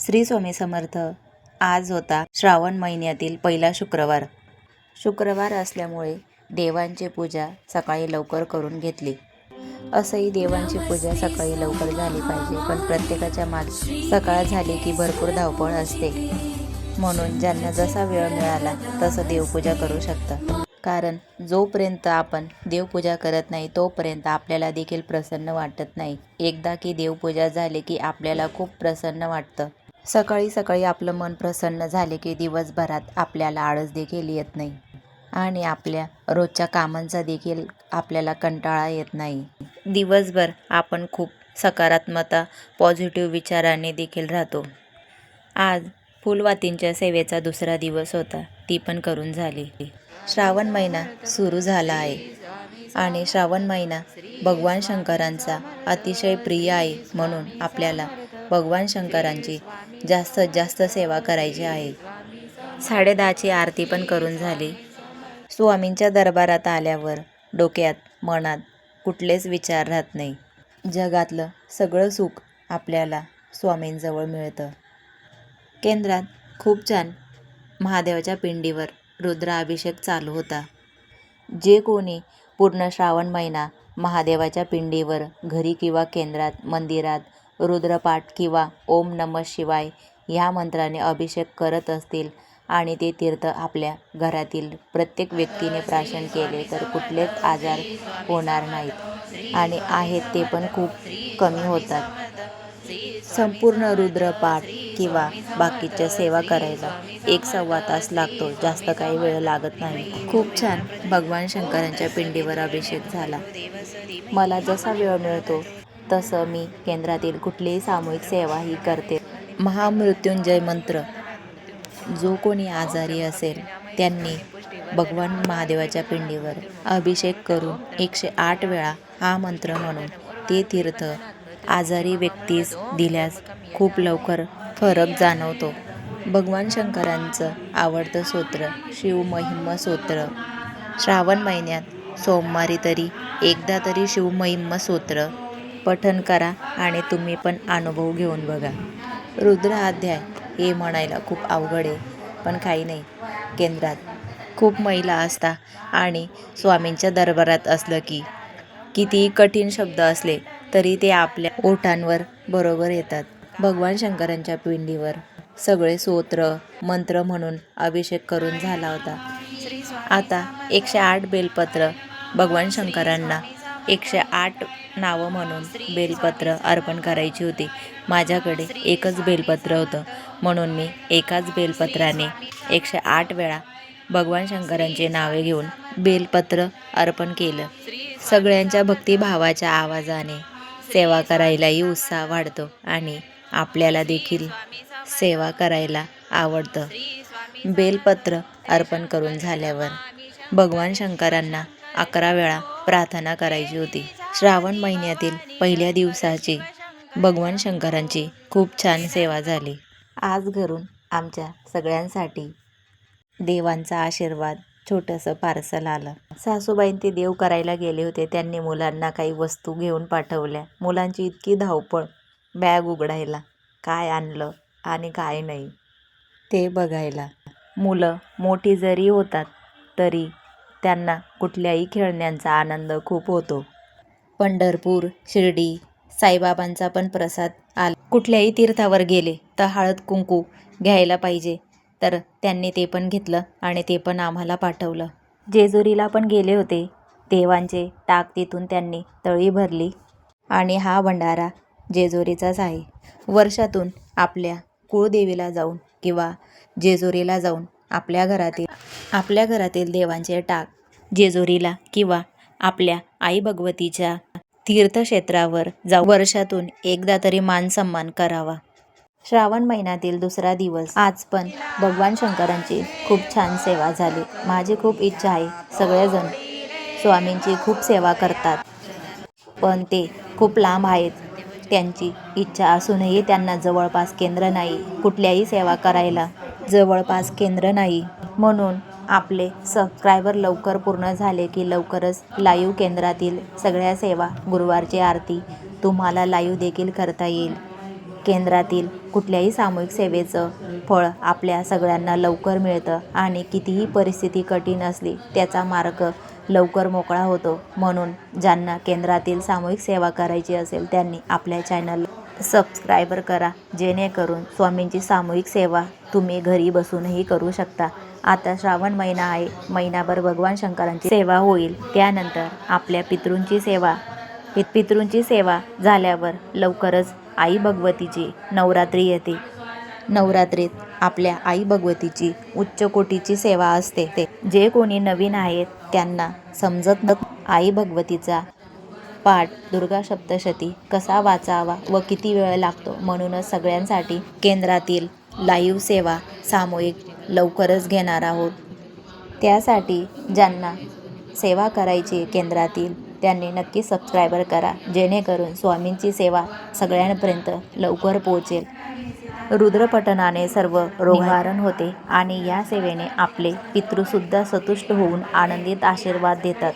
श्री स्वामी समर्थ. आज होता श्रावण महिन्यातील पहिला शुक्रवार. शुक्रवार असल्यामुळे देवांची पूजा सकाळी लवकर करून घेतली. असंही देवांची पूजा सकाळी लवकर झाली पाहिजे पण प्रत्येकाच्या माग सकाळ झाली की भरपूर धावपळ असते. म्हणून ज्यांना जसा वेळ मिळाला तसं देवपूजा करू शकतं कारण जोपर्यंत आपण देवपूजा करत नाही तोपर्यंत आपल्याला देखील प्रसन्न वाटत नाही. एकदा की देवपूजा झाली की आपल्याला खूप प्रसन्न वाटतं. सकाळी सकाळी आपलं मन प्रसन्न झाले की दिवसभरात आपल्याला आळस देखील येत नाही. आणि आपल्या रोजच्या कामांचा देखील आपल्याला कंटाळा येत नाही. दिवसभर आपण खूप सकारात्मकता पॉझिटिव्ह विचाराने देखील राहतो. आज फुलवातींच्या सेवेचा दुसरा दिवस होता. ती पण करून झाली. श्रावण महिना सुरू झाला आहे. आणि श्रावण महिना भगवान शंकरांचा अतिशय प्रिय आहे म्हणून आपल्याला भगवान शंकरांची जास्तीत जास्त सेवा करायची आहे. साडेदहाची आरती पण करून झाली. स्वामींच्या दरबारात आल्यावर डोक्यात मनात कुठलेच विचार राहत नाही. जगातलं सगळं सुख आपल्याला स्वामींजवळ मिळतं. केंद्रात खूप छान महादेवाच्या पिंडीवर रुद्राभिषेक चालू होता. जे कोणी पूर्ण श्रावण महिना महादेवाच्या पिंडीवर घरी किंवा केंद्रात मंदिरात रुद्रपाठ किंवा ओम नम शिवाय ह्या मंत्राने अभिषेक करत असतील आणि ते तीर्थ आपल्या घरातील प्रत्येक व्यक्तीने प्राशन केले तर कुठलेच आजार होणार नाहीत. आणि आहेत ते पण खूप कमी होतात. संपूर्ण रुद्रपाठ किंवा बाकीच्या सेवा करायला एक सव्वा तास लागतो जास्त काही वेळ लागत नाही. खूप छान. भगवान शंकरांच्या पिंडीवर अभिषेक झाला. मला जसा वेळ मिळतो तसं मी केंद्रातील कुठलीही सामूहिक सेवाही करते. महामृत्युंजय मंत्र. जो कोणी आजारी असेल त्यांनी भगवान महादेवाच्या पिंडीवर अभिषेक करून एकशे आठ वेळा हा मंत्र म्हणून ते तीर्थ आजारी व्यक्तीस दिल्यास खूप लवकर फरक जाणवतो. भगवान शंकरांचं आवडतं स्तोत्र शिवमहिम स्तोत्र श्रावण महिन्यात सोमवारी तरी एकदा तरी शिवमहिम स्तोत्र पठन करा आणि तुम्ही पण अनुभव घेऊन बघा. रुद्र अध्याय हे म्हणायला खूप अवघड आहे पण काही नाही. केंद्रात खूप महिला असता आणि स्वामींच्या दरबारात असलं की कितीही कठीण शब्द असले तरी ते आपल्या ओठांवर बरोबर येतात. भगवान शंकरांच्या पिंडीवर सगळे स्तोत्र मंत्र म्हणून अभिषेक करून झाला होता. आता एकशे आठ बेलपत्र भगवान शंकरांना एकशे आठ नावं म्हणून बेलपत्र अर्पण करायची होती. माझ्याकडे एकच बेलपत्र होतं. म्हणून मी एकाच बेलपत्राने एकशे आठ वेळा भगवान शंकरांचे नावे घेऊन बेलपत्र अर्पण केलं. सगळ्यांच्या भक्तिभावाच्या आवाजाने सेवा करायलाही उत्साह वाढतो आणि आपल्याला देखील सेवा करायला आवडतं. बेलपत्र अर्पण करून झाल्यावर भगवान शंकरांना अकरा वेळा प्रार्थना करायची होती. श्रावण महिन्यातील पहिल्या दिवसाची भगवान शंकरांची खूप छान सेवा झाली. आज घरून आमच्या सगळ्यांसाठी देवांचा आशीर्वाद छोटंसं पार्सल आलं. सासूबाईं ते देव करायला गेले होते. त्यांनी मुलांना काही वस्तू घेऊन पाठवल्या. मुलांची इतकी धावपळ बॅग उघडायला काय आणलं आणि काय नाही ते बघायला. मुलं मोठी जरी होतात तरी त्यांना कुठल्याही खेळण्यांचा आनंद खूप होतो. पंढरपूर शिर्डी साईबाबांचा पण प्रसाद आला. कुठल्याही तीर्थावर गेले तर हळद कुंकू घ्यायला पाहिजे. तर त्यांनी ते पण घेतलं आणि ते पण आम्हाला पाठवलं. जेजुरीला पण गेले होते. देवांचे टाक तिथून त्यांनी तळी भरली. आणि हा भंडारा जेजुरीचाच आहे. वर्षातून आपल्या कुळदेवीला जाऊन किंवा जेजुरीला जाऊन आपल्या घरातील आपल्या घरातील देवांचे टाक जेजुरीला किंवा आपल्या आई भगवतीच्या तीर्थक्षेत्रावर जाऊ वर्षातून एकदा तरी मान सन्मान करावा. श्रावण महिन्यातील दुसरा दिवस. आज पण भगवान शंकरांची खूप छान सेवा झाली. माझी खूप इच्छा आहे. सगळेजण स्वामींची खूप सेवा करतात. पण ते खूप लांब आहेत. त्यांची इच्छा असूनही त्यांना जवळपास केंद्र नाही. कुठल्याही सेवा करायला जवळपास केंद्र नाही. म्हणून आपले सबस्क्रायबर लवकर पूर्ण झाले की लवकरच लाईव्ह केंद्रातील सगळ्या सेवा गुरुवारची आरती तुम्हाला लाईव्ह देखील करता येईल. केंद्रातील कुठल्याही सामूहिक सेवेचं फळ आपल्या सगळ्यांना लवकर मिळतं आणि कितीही परिस्थिती कठीण असली त्याचा मार्ग लवकर मोकळा होतो. म्हणून ज्यांना केंद्रातील सामूहिक सेवा करायची असेल त्यांनी आपल्या चॅनल सबस्क्रायबर करा. जेणेकरून स्वामींची सामूहिक सेवा तुम्ही घरी बसूनही करू शकता. आता श्रावण महिना आहे. महिनाभर भगवान शंकरांची सेवा होईल. त्यानंतर आपल्या पितृंची सेवा. पितृंची सेवा झाल्यावर लवकरच आई भगवतीची नवरात्री येते. नवरात्रीत आपल्या आई भगवतीची उच्च कोटीची सेवा असते. ते जे कोणी नवीन आहेत त्यांना समजत न आई भगवतीचा पाठ दुर्गा सप्तशती कसा वाचावा व किती वेळ लागतो म्हणूनच सगळ्यांसाठी केंद्रातील लाईव्ह सेवा सामूहिक लवकरच घेणार आहोत. त्यासाठी ज्यांना सेवा करायची केंद्रातील त्यांनी नक्की सबस्क्रायबर करा. जेणेकरून स्वामींची सेवा सगळ्यांपर्यंत लवकर पोहोचेल. रुद्रपठणाने सर्व रोग होते आणि या सेवेने आपले पितृसुद्धा संतुष्ट होऊन आनंदित आशीर्वाद देतात.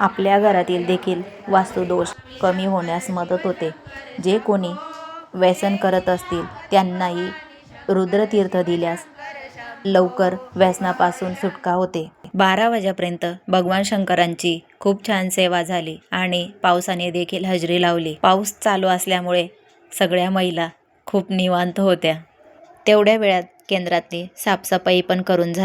आपल्या घरातील देखील वास्तुदोष कमी होण्यास मदत होते. जे कोणी व्यसन करत असतील त्यांनाही रुद्रतीर्थ दिल्यास लवकर व्यसनापासून सुटका होते. बारा वाजेपर्यंत भगवान शंकरांची खूप छान सेवा झाली आणि पावसाने देखील हजेरी लावली. पाऊस चालू असल्यामुळे सगळ्या महिला खूप निवांत होत्या. तेवढ्या वेळात केंद्रातली साफसफाई पण करून झाली.